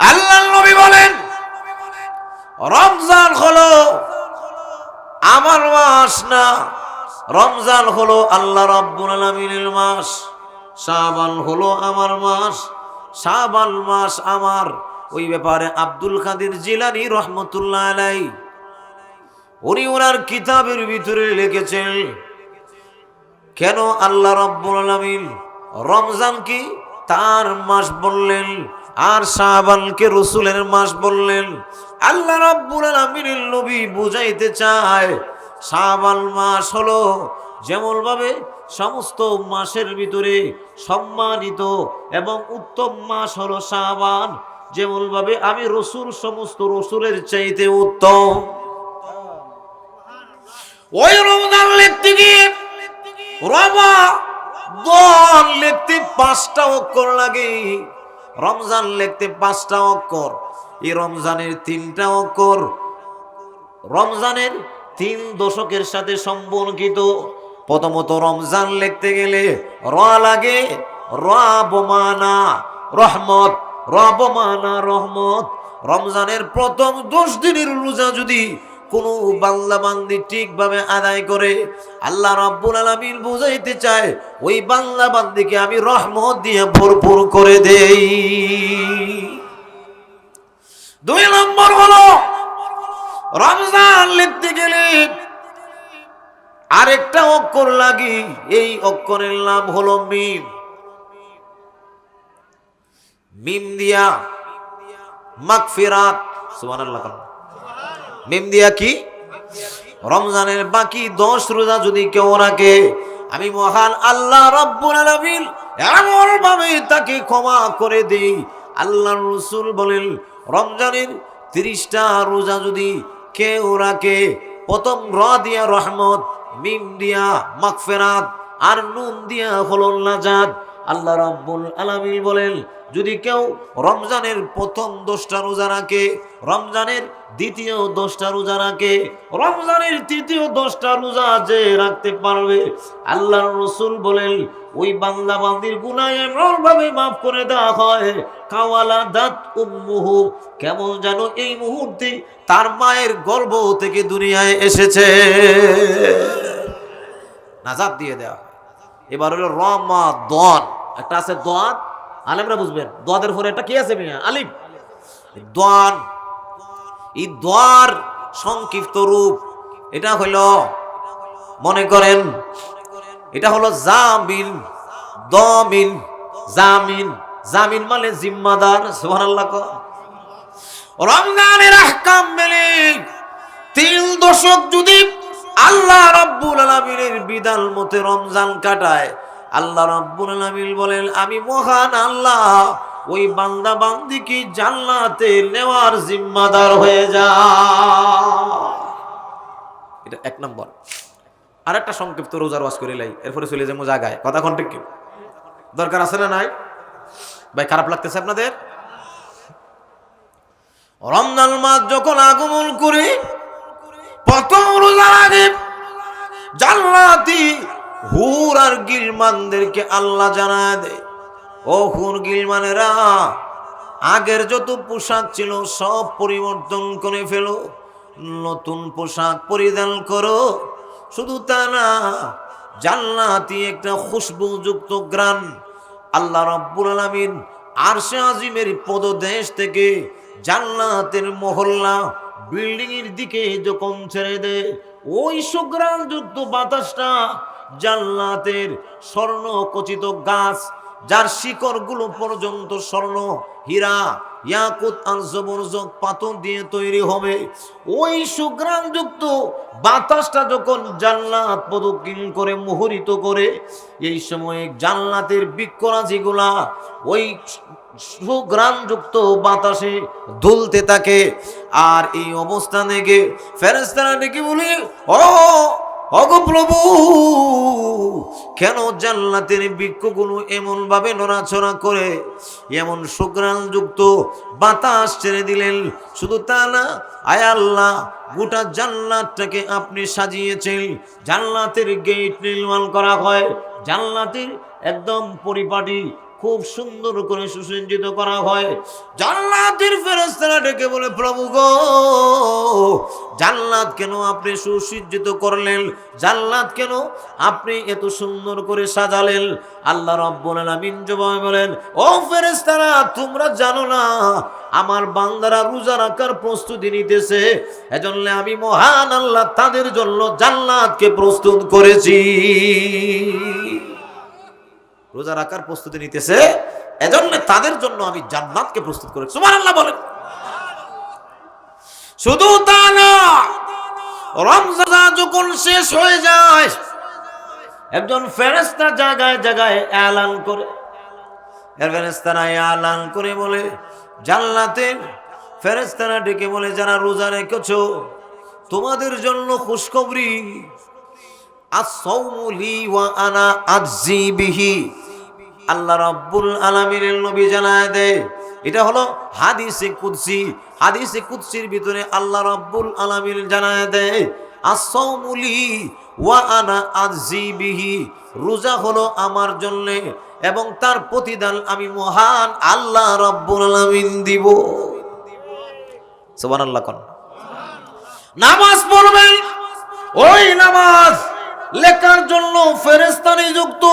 আল্লাহ নবী বলেন, রমজান হলো আমার মাস না, রমজান হলো আল্লাহ রাব্বুল আলামিনের মাস শাবান হলো আমার মাস শাবান মাস আমার। ওই ব্যাপারে আব্দুল কাদের জিলানি রহমতুল্লাহ আলাই, উনি ওনার কিতাবের ভিতরে লিখেছেন, কেন আল্লাহ রব্বুল আলামিন রমজান কি? তার মাস বললেন, আর শাবানকে রসুলের মাস বললেন, আল্লাহ রব্বুল আলামিনের নবী বুঝাইতে চায় শাবান মাস হলো যেমন ভাবে সমস্ত মাসের ভিতরে সম্মানিত এবং উত্তম মাস হলো শাবান যেমন ভাবে আমি রসুল, সমস্ত রসুলের চাইতে উত্তম। ওই রমজান লিখতে গিয়ে রমা দল লিখতে পাঁচটা অক্ষর লাগে। রমজান লিখতে পাঁচটা অক্ষর। এই রমজানের তিনটা অক্ষর। রমজানের তিন দশকের সাথে সম্পর্কিত। প্রথমত রমজান লিখতে গেলে র লাগে র বমানা রহমত র বমানা রহমত। রমজানের প্রথম দশ দিনের রোজা যদি কোন বাংলা বান্দি ঠিকভাবে আদায় করে, আল্লাহ রাব্বুল আলামিন বুঝাইতে চায়, ওই বাংলা বান্দিকে আমি রহমত দিয়ে ভরপুর করে দেই। দুই নম্বর হলো, রমজান লিখতে গেলে আরেকটা অক্ষর লাগি, এই অক্ষরের নাম হলো মিম। মিম দিয়া মাগফিরাত, সুবহানাল্লাহ মিম দিয়া কি? রমজানের বাকি দশ রোজা যদি কেউ রাখে, আমি মহান আল্লাহ রব্বুল আলামিন এমন ভাবে তাকে ক্ষমা করে দেই। আল্লাহ রসুল বলেন, রমজানের তিরিশটা রোজা যদি কেউ রাখে, প্রথম র দিয়া রহমত, মিম দিয়া মাগফিরাত, আর নুন দিয়া হলো নাজাত। আল্লাহ রাব্বুল আলামিন বলেন, যদি কেউ রমজানের প্রথম দশটা রোজা রাখে, রমজানের দ্বিতীয় দশটা রোজা রাখে, রমজানের তৃতীয় দশটা রোজা যে রাখতে পারবে আল্লাহ রসুল বলেন, ওই বাংলা বান্দির গুনায় এমন ভাবে মাফ করে দেওয়া হয়। কাওয়ালা দাঁত উম্মুহু, কেমন যেন এই মুহূর্তে তার মায়ের গর্ভ থেকে দুনিয়ায় এসেছে। নাজাদ দিয়ে দেওয়া এবার হলো রমা দন একটা আছে দোয়াদ। আলেমরা বুঝবেন, দোয়াদের পরে একটা কি আছে মিয়া? আলিম। দোয়ান, এই দোয়ার সংক্ষিপ্ত রূপ, এটা হইল, মনে করেন, এটা হলো জামিন, দমিন, জামিন। জামিন মানে জিম্মাদার, সুবহানাল্লাহ কও। রমজানের আহকাম মেলে তিন দশক যদি আল্লাহ রাব্বুল আলামিনের বিধান মতে রমজান কাটায় আল্লাহ রাব্বুল আলামিন বলেন, আমি মহান আল্লাহ, ওই বান্দা বান্দিকে জান্নাতে নেওয়ার জিম্মাদার হয়ে যা। এটা এক নম্বর। আর একটা সংক্ষিপ্ত রোজার ওয়াজ করে লাই, এরপরে চলে যাব জায়গায়। কথা কোন ঠিক? দরকার আছে না নাই? ভাই, খারাপ লাগতেছে আপনাদের? রমজান মাস যখন আগমন করে, প্রথম রোজার আগে জান্নাতি হুর আর গিলমানদেরকে আল্লাহ জানায় দেয় ও হুর গিলমানেরা, আগের যত পোশাক ছিল সব পরিবর্তন করে ফেলো, নতুন পোশাক পরিধান করো। শুধু তা না, জান্নাতি একটা খুশবুযুক্ত গ্রান আল্লাহ রব্বুল আলামিন আরশে আজিমের পদদেশ থেকে জান্নাতের মহল্লা বিল্ডিং এর দিকে যখন ছেড়ে দেয়, ওই সুগ্রাম যুক্ত বাতাসটা জান্নাতের স্বর্ণ কচিত গাছ, যার শিকড়গুলো পর্যন্ত স্বর্ণ, হীরা, ইয়াকুত আর জবরজক পাথর দিয়ে তৈরি হবে। ওই সুগ্রামযুক্ত বাতাসটা যখন জান্নাত পদকিন করে, মুহরিত করে, এই সময়ে জান্নাতের বৃক্ষরাজিগুলা ওই সুগ্রামযুক্ত বাতাসে দুলতে থাকে। আর এই অবস্থা থেকে ফেরেস্তারা ডেকে বলে, ও অগো প্রভু, কেন জান্নাতের বৃক্ষগুলো এমন ভাবে নড়াচড়া করে? এমন সুগ্রাণযুক্ত বাতাস ছেড়ে দিলেন। শুধু তা না, আয় আল্লাহ, গোটা জান্নাতটাকে আপনি সাজিয়েছেন। জান্নাতের গেট নির্মাণ করা হয়। জান্নাতের একদম পরিপাটি খুব সুন্দর করে সুসজ্জিত করা হয়। জান্নাতের ফেরেস্তারা ডেকে বলে, প্রভু গো জান্নাত কেন আপনি সুসজ্জিত করলেন? জান্নাত কেন আপনি এত সুন্দর করে সাজালেন? আল্লাহ রব্বুল আলামিন জবাবে বলেন, ও ফেরেস্তারা তোমরা জানো না, আমার বান্দারা রোজা রাখার প্রস্তুতি নিতেছে। এজন্য আমি মহান আল্লাহ তাদের জন্য জান্নাতকে প্রস্তুত করেছি। রোজা রাখার প্রস্তুতি নিতেছে, এজন্য তাদের জন্য আমি জান্নাতকে প্রস্তুত করেছি। সুবহানাল্লাহ বলেন। শুধু তা না, রমজান যখন শেষ হয়ে যায়, একজন ফেরেস্তা জায়গায় জায়গায় এলান করে। ফেরেস্তারা এলান করে বলে জান্নাতের ফেরেস্তারা ডেকে বলে, যারা রোজা রেখেছো, তোমাদের জন্য খুশখবরি। আনা আল্লাহ রাব্বুল আলামিনের নবী জানায় দেয় এটা হলো হাদিসে কুদসি। হাদিসে কুদসির ভিতরে আল্লাহ রাব্বুল আলামিন জানায় দেয় আসসাউমু লি ওয়া আনা আজজি বিহি। রোজা হলো আমার জন্য এবং তার প্রতিদান আমি মহান আল্লাহ রাব্বুল আলামিন দিব। সুবহানাল্লাহ কোন। নামাজ পড়বেন। ওই নামাজ লেখার জন্য ফেরেস্তা নিযুক্ত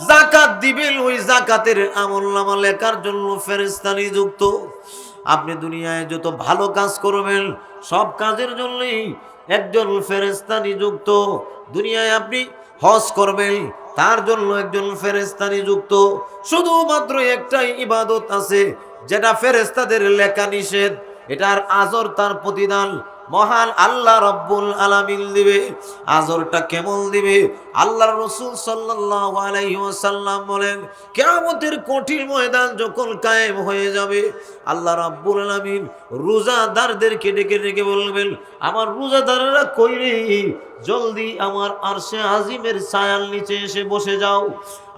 জাকাত দিবেন, ওই জাকাতের আমল নামা লেখার জন্য ফেরেস্তা নিযুক্ত। আপনি দুনিয়ায় যত ভালো কাজ করবেন, সব কাজের জন্যই একজন ফেরেস্তা নিযুক্ত। দুনিয়ায় আপনি হজ করবেন, তার জন্য একজন ফেরেস্তা নিযুক্ত। শুধুমাত্র একটাই ইবাদত আছে, যেটা ফেরেস্তাদের লেখা নিষেধ। এটার আজর তার প্রতিদান মহান আল্লাহ রব্বুল আলামিন দিবে, আজরটা কেমন দিবে? আল্লাহ রসুল ওয়াসাল্লাম বলেন, কিয়ামতের কঠিন ময়দান যখন কায়েম হয়ে যাবে, আল্লাহ রাব্বুল আলামিন রোজাদারদেরকে ডেকে ডেকে বলবেন, আমার রোজাদাররা কই রে? জলদি আমার আরশে আজিমের ছায়ার নিচে এসে বসে যাও।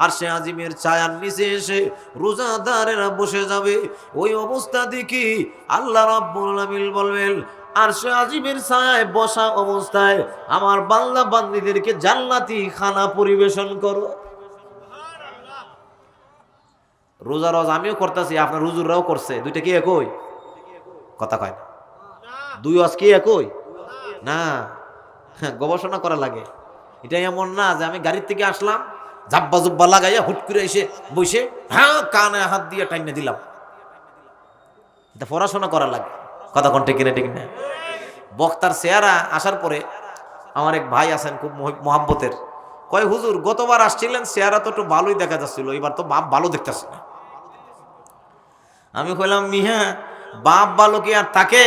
আরশে আজিমের ছায়ার নিচে এসে রোজাদারেরা বসে যাবে। ওই অবস্থা দেখি আল্লাহ রাব্বুল আলামিন বলবেন আর সে আজিমের ছায়ায় বসা অবস্থায় আমার বাংলা বান্দিদেরকে জান্নাতি খানা পরিবেশন করো। রোজা রোজ আমিও করতেছি আপনার হুজুররাও করছে। দুইটা কি একই? কথা কয় না। দুই আজ কি একই? না। হ্যাঁ, গবেষণা করা লাগে। এটা এমন না যে আমি গাড়ির থেকে আসলাম জাব্বা জুব্বা লাগাইয়া হুট করে এসে বসে হ্যাঁ কানে হাত দিয়ে টাইনে দিলাম। এটা পড়াশোনা করা লাগে। কোন ঠিক কিনা, ঠিক না। বক্তার চেহারা আসার পরে আমার এক ভাই আছেন খুব মহাব্বতের। কয়, হুজুর, গতবার আসছিলেন, চেহারা তো একটু ভালোই দেখা যাচ্ছিল, এবার তো বাপ ভালো দেখতেছে না। আমি কইলাম মিহা বাপ ভালো কি আর থাকে?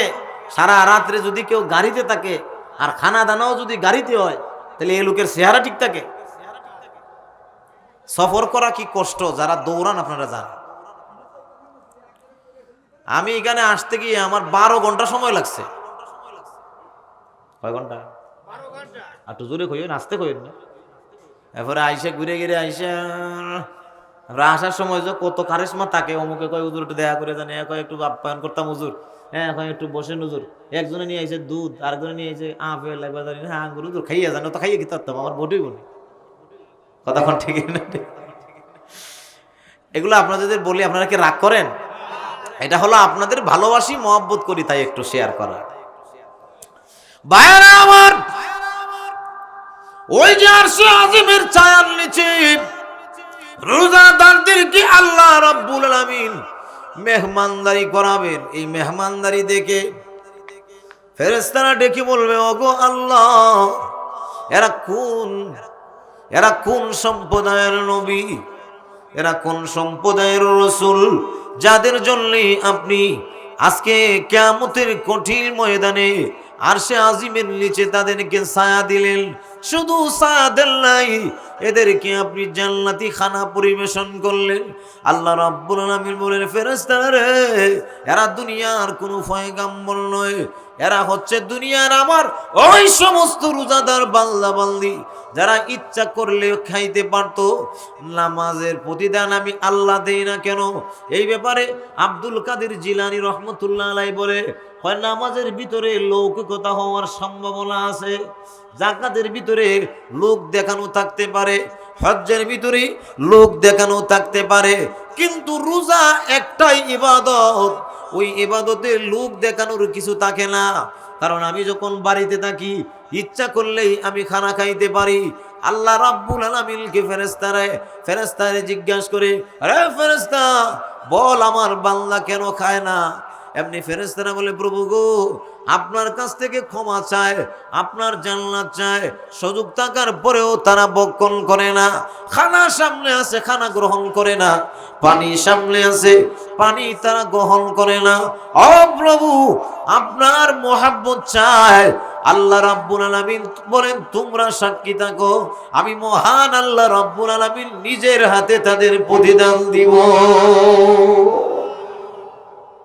সারা রাত্রে যদি কেউ গাড়িতে থাকে আর খানা দানাও যদি গাড়িতে হয়, তাহলে এই লোকের চেহারা ঠিক থাকে? সফর করা কি কষ্ট, যারা দৌড়ান আপনারা জানেন। আমি এখানে আসতে গিয়ে আমার বারো ঘণ্টা সময় লাগছে। কয় ঘণ্টা? আর একটু জোরে কইন আসতে কইন না। এরপরে আইসে ঘুরে ঘিরে আইসে আসার সময় যে কত কারিশমা থাকে, অমুকে কয় উজুর একটু দেখা করে জানে কয়, একটু আপ্যায়ন করতাম উজুর হ্যাঁ কয়, একটু বসে নজুর একজনে নিয়ে আইসে দুধ, আরেকজনে নিয়ে আইসে আপেল, একবার জানি হ্যাঁ আঙ্গুর উজুর খাইয়ে জানো তো খাইয়ে কি তারতাম আমার বটেই বলি কতক্ষণ ঠিক না। এগুলো আপনাদের বলি, আপনারা কি রাগ করেন? এটা হলো আপনাদের ভালোবাসি, মহব্বত করি, তাই একটু শেয়ার করা। ভাইয়ারা আমার, ওই যে আরশে আজিমের ছায়ার নিচে, রোজাদারদের কি আল্লাহ রাব্বুল আলামিন মেহমানদারি করাবেন? এই মেহমানদারি দেখে ফেরেশতারা ডেকে বলবে, ওগো আল্লাহ, এরা কোন? এরা কোন সম্প্রদায়ের নবী? এরা কোন সম্প্রদায়ের রসুল? যাদের জন্য আপনি আজকে কেমতের কঠিন ময়দানে আর সে আজিমের নিচে তাদেরকে ছায়া দিলেন শুধু দেন নাই, এদেরকে আপনি জান্নাতি খানা পরিবেশন করলেন। আল্লাহ রাব্বুল আলামিন বলেন ফেরেশতারা রে, এরা দুনিয়ার কোনো পয়গাম্বর নয়, এরা হচ্ছে দুনিয়ার আমার ওই সমস্ত রোজাদার বাল্লা বাল্দি যারা ইচ্ছা করলে খাইতে পারত। নামাজের প্রতিদান আমি আল্লাহ দেই না কেন? এই ব্যাপারে আব্দুল কাদের জিলানি রহমতুল্লাহ আলাই বলে, হয় নামাজের ভিতরে লৌকিকতা হওয়ার সম্ভাবনা আছে, জাকাতের ভিতরে লোক দেখানো থাকতে পারে, হজ্জের ভিতরে লোক দেখানো থাকতে পারে, কিন্তু রোজা একটাই ইবাদত। ওই ইবাদতে লোক দেখানোর কিছু থাকে না। কারণ আমি যখন বাড়িতে থাকি, ইচ্ছা করলেই আমি খানা খাইতে পারি। আল্লাহ রাব্বুল আলামিনকে ফেরেস্তারে ফেরেস্তারে জিজ্ঞাসা করে আরে ফেরেস্তা বল আমার বান্দা কেন খায় না? এমনি ফেরেস্তারা বলে, প্রভু গো, আপনার কাছ থেকে ক্ষমা চায়, আপনার জান্নাত চায়, সুযোগ থাকার পরেও তারা বক্ষণ করে না, খানা সামনে আছে, খানা গ্রহণ করে না, পানি সামনে আছে, পানি তারা গ্রহণ করে না। ও প্রভু, আপনার মোহাব্বত চায়। আল্লাহ রাব্বুল আলামিন বলেন, তোমরা সাক্ষী থাকো, আমি মহান আল্লাহ রাব্বুল আলামিন নিজের হাতে তাদের প্রতিদান দিব।